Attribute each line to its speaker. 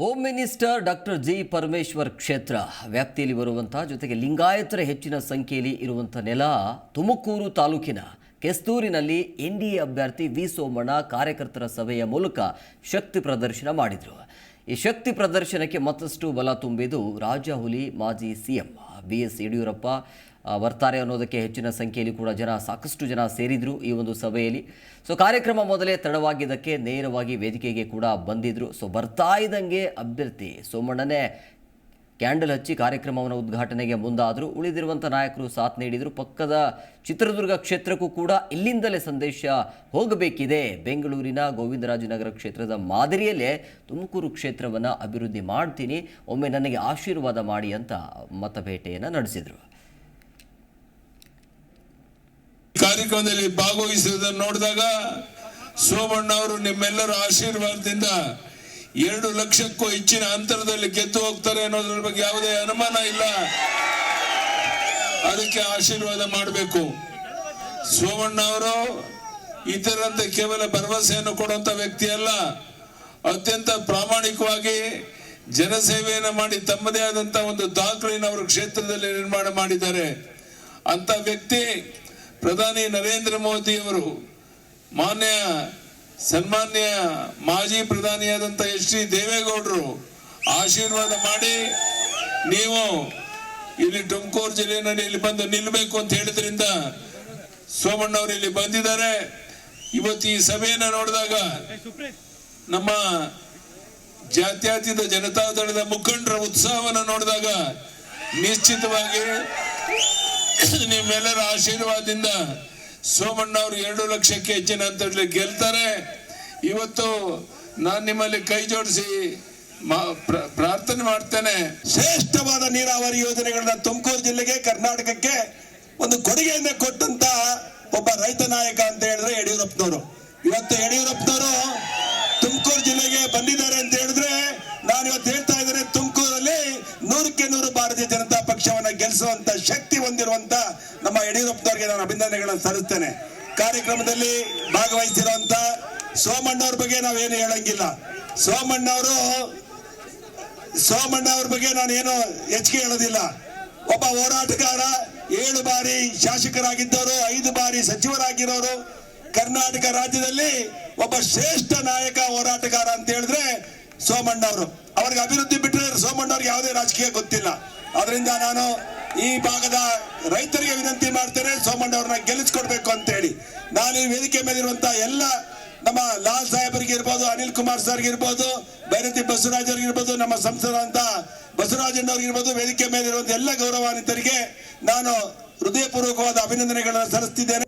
Speaker 1: Home minister doctor G Parameshwar ಕ್ಷೇತ್ರ. ವ್ಯಾಪ್ತಿಯಲ್ಲಿ ಬರುವಂಥ ಜೊತೆಗೆ ಲಿಂಗಾಯತರ ಹೆಚ್ಚಿನ ಸಂಖ್ಯೆಯಲ್ಲಿ ಇರುವಂಥ ನೆಲ ತುಮಕೂರು ತಾಲೂಕಿನ ಕೆಸ್ತೂರಿನಲ್ಲಿ ಎನ್ ಡಿ ಎ ಅಭ್ಯರ್ಥಿ ವಿ ಸೋಮಣ್ಣ ಕಾರ್ಯಕರ್ತರ ಸಭೆಯ ಮೂಲಕ ಶಕ್ತಿ ಪ್ರದರ್ಶನ ಮಾಡಿದರು. ಈ ಶಕ್ತಿ ಪ್ರದರ್ಶನಕ್ಕೆ ಮತ್ತಷ್ಟು ಬಲ ತುಂಬಿದ್ದು ರಾಜ ಹುಲಿ ಮಾಜಿ ಸಿಎಂ ಬಿ ಎಸ್ ಯಡಿಯೂರಪ್ಪ ಬರ್ತಾರೆ ಅನ್ನೋದಕ್ಕೆ ಹೆಚ್ಚಿನ ಸಂಖ್ಯೆಯಲ್ಲಿ ಕೂಡ ಜನ, ಸಾಕಷ್ಟು ಜನ ಸೇರಿದ್ರು ಈ ಒಂದು ಸಭೆಯಲ್ಲಿ. ಸೊ ಕಾರ್ಯಕ್ರಮ ಮೊದಲೇ ತಡವಾಗಿದ್ದಕ್ಕೆ ನೇರವಾಗಿ ವೇದಿಕೆಗೆ ಕೂಡ ಬಂದಿದ್ರು. ಸೊ ಬರ್ತಾ ಇದ್ದಂಗೆ ಅಭ್ಯರ್ಥಿ ಸೋಮಣ್ಣನೇ ಕ್ಯಾಂಡಲ್ ಹಚ್ಚಿ ಕಾರ್ಯಕ್ರಮವನ್ನು ಉದ್ಘಾಟನೆಗೆ ಮುಂದಾದರು. ಉಳಿದಿರುವಂಥ ನಾಯಕರು ಸಾಥ್ ನೀಡಿದರು. ಪಕ್ಕದ ಚಿತ್ರದುರ್ಗ ಕ್ಷೇತ್ರಕ್ಕೂ ಕೂಡ ಇಲ್ಲಿಂದಲೇ ಸಂದೇಶ ಹೋಗಬೇಕಿದೆ. ಬೆಂಗಳೂರಿನ ಗೋವಿಂದರಾಜನಗರ ಕ್ಷೇತ್ರದ ಮಾದರಿಯಲ್ಲೇ ತುಮಕೂರು ಕ್ಷೇತ್ರವನ್ನು ಅಭಿವೃದ್ಧಿ ಮಾಡ್ತೀನಿ. ಒಮ್ಮೆ ನನಗೆ ಆಶೀರ್ವಾದ ಮಾಡಿ ಅಂತ ಮತಭೇಟೆಯನ್ನು ನಡೆಸಿದರು.
Speaker 2: ಕಾರ್ಯಕ್ರಮದಲ್ಲಿ ಭಾಗವಹಿಸುವುದನ್ನು ನೋಡಿದಾಗ ಸೋಮಣ್ಣ ಅವರು ನಿಮ್ಮೆಲ್ಲರ ಆಶೀರ್ವಾದದಿಂದ ಎರಡು ಲಕ್ಷಕ್ಕೂ ಹೆಚ್ಚಿನ ಅಂತರದಲ್ಲಿ ಗೆದ್ದು ಹೋಗ್ತಾರೆ ಅನ್ನೋದ್ರ ಬಗ್ಗೆ ಯಾವುದೇ ಅನುಮಾನ ಇಲ್ಲ. ಅದಕ್ಕೆ ಆಶೀರ್ವಾದ ಮಾಡಬೇಕು. ಸೋಮಣ್ಣ ಅವರು ಇತರಂತೆ ಕೇವಲ ಭರವಸೆಯನ್ನು ಕೊಡುವಂತ ವ್ಯಕ್ತಿ ಅಲ್ಲ, ಅತ್ಯಂತ ಪ್ರಾಮಾಣಿಕವಾಗಿ ಜನಸೇವೆಯನ್ನು ಮಾಡಿ ತಮ್ಮದೇ ಆದಂತ ಒಂದು ದಾಖಲೆಯನ್ನು ಅವರು ಕ್ಷೇತ್ರದಲ್ಲಿ ನಿರ್ಮಾಣ ಮಾಡಿದ್ದಾರೆ. ಅಂತ ವ್ಯಕ್ತಿ ಪ್ರಧಾನಿ ನರೇಂದ್ರ ಮೋದಿ ಅವರು ಮಾನ್ಯ ಸನ್ಮಾನ್ಯ ಮಾಜಿ ಪ್ರಧಾನಿಯಾದಂತ ಎಚ್ ಡಿ ದೇವೇಗೌಡರು ಆಶೀರ್ವಾದ ಮಾಡಿ ನೀವು ಇಲ್ಲಿ ತುಮಕೂರು ಜಿಲ್ಲೆಯಲ್ಲಿ ಇಲ್ಲಿ ಬಂದು ನಿಲ್ಲಬೇಕು ಅಂತ ಹೇಳಿದ್ರಿಂದ ಸೋಮಣ್ಣ ಅವರು ಇಲ್ಲಿ ಬಂದಿದ್ದಾರೆ. ಇವತ್ತು ಈ ಸಭೆಯನ್ನು ನೋಡಿದಾಗ ನಮ್ಮ ಜಾತ್ಯತೀತ ಜನತಾದಳದ ಮುಖಂಡರ ಉತ್ಸಾಹವನ್ನು ನೋಡಿದಾಗ ನಿಶ್ಚಿತವಾಗಿ ನಿಮ್ಮೆಲ್ಲರ ಆಶೀರ್ವಾದದಿಂದ ಸೋಮಣ್ಣ ಅವರು ಎರಡು ಲಕ್ಷಕ್ಕೆ ಹೆಚ್ಚಿನ ಅಂತರಲ್ಲಿ ಗೆಲ್ತಾರೆ. ಇವತ್ತು ನಾನು ನಿಮ್ಮಲ್ಲಿ ಕೈ ಜೋಡಿಸಿ ಪ್ರಾರ್ಥನೆ ಮಾಡ್ತೇನೆ.
Speaker 3: ಶ್ರೇಷ್ಠವಾದ ನೀರಾವರಿ ಯೋಜನೆಗಳನ್ನ ತುಮಕೂರು ಜಿಲ್ಲೆಗೆ, ಕರ್ನಾಟಕಕ್ಕೆ ಒಂದು ಕೊಡುಗೆಯನ್ನ ಕೊಟ್ಟಂತ ಒಬ್ಬ ರೈತ ನಾಯಕ ಅಂತ ಹೇಳಿದ್ರೆ ಯಡಿಯೂರಪ್ಪನವರು. ಇವತ್ತು ಯಡಿಯೂರಪ್ಪನವರು ತುಮಕೂರು ಜಿಲ್ಲೆಗೆ ಬಂದಿದ್ದಾರೆ ಅಂತ ಹೇಳಿದ್ರೆ ನಾನು ಇವತ್ತು ಹೇಳ್ತಾ ಇದ್ದೇನೆ, ತುಮಕೂರಲ್ಲಿ ನೂರಕ್ಕೆ ನೂರು ಭಾರತೀಯ ಜನತಾ ಪಕ್ಷವನ್ನ ಗೆಲ್ಲಿಸುವಂತ ಶಕ್ತಿ ಹೊಂದಿರುವಂತ ನಮ್ಮ ಯಡಿಯೂರಪ್ಪನವರಿಗೆ ನಾನು ಅಭಿನಂದನೆಗಳನ್ನು ಸಲ್ಲಿಸ್ತೇನೆ. ಕಾರ್ಯಕ್ರಮದಲ್ಲಿ ಭಾಗವಹಿಸಿರುವಂತ ಸೋಮಣ್ಣ ಅವ್ರ ಬಗ್ಗೆ ನಾವೇನು ಹೇಳಂಗಿಲ್ಲ. ಸೋಮಣ್ಣ ಅವರು ಸೋಮಣ್ಣ ಅವ್ರ ಬಗ್ಗೆ ನಾನು ಏನು ಹೆಚ್ಚಿಗೆ ಹೇಳೋದಿಲ್ಲ. ಒಬ್ಬ ಹೋರಾಟಗಾರ, ಏಳು ಬಾರಿ ಶಾಸಕರಾಗಿದ್ದವರು, ಐದು ಬಾರಿ ಸಚಿವರಾಗಿರೋರು ಕರ್ನಾಟಕ ರಾಜ್ಯದಲ್ಲಿ ಒಬ್ಬ ಶ್ರೇಷ್ಠ ನಾಯಕ ಹೋರಾಟಗಾರ ಅಂತ ಹೇಳಿದ್ರೆ ಸೋಮಣ್ಣ ಅವರು. ಅವ್ರಿಗೆ ಅಭಿವೃದ್ಧಿ ಬಿಟ್ಟರೆ ಸೋಮಣ್ಣ ಅವ್ರಿಗೆ ಯಾವುದೇ ರಾಜಕೀಯ ಗೊತ್ತಿಲ್ಲ. ಅದರಿಂದ ನಾನು ಈ ಭಾಗದ ರೈತರಿಗೆ ವಿನಂತಿ ಮಾಡ್ತೇನೆ ಸೋಮಣ್ಣ ಅವ್ರನ್ನ ಗೆಲ್ಲಿಸ್ಕೊಡ್ಬೇಕು ಅಂತ ಹೇಳಿ. ನಾನು ಈ ವೇದಿಕೆ ಮೇಲಿರುವಂತ ಎಲ್ಲ ನಮ್ಮ ಲಾಲ್ ಸಾಹೇಬರಿಗೆ ಇರ್ಬೋದು, ಅನಿಲ್ ಕುಮಾರ್ ಸರ್ ಇರ್ಬೋದು ಬೈರತಿ ಬಸವರಾಜ್ ಇರ್ಬೋದು, ನಮ್ಮ ಸಂಸದಂತ ಬಸವರಾಜಣ್ಣವ್ರಿಗೆ ಇರ್ಬೋದು, ವೇದಿಕೆ ಮೇಲಿರುವಂತ ಎಲ್ಲ ಗೌರವಾನ್ವಿತರಿಗೆ ನಾನು ಹೃದಯಪೂರ್ವಕವಾದ ಅಭಿನಂದನೆಗಳನ್ನು ಸಲ್ಲಿಸ್ತಿದ್ದೇನೆ.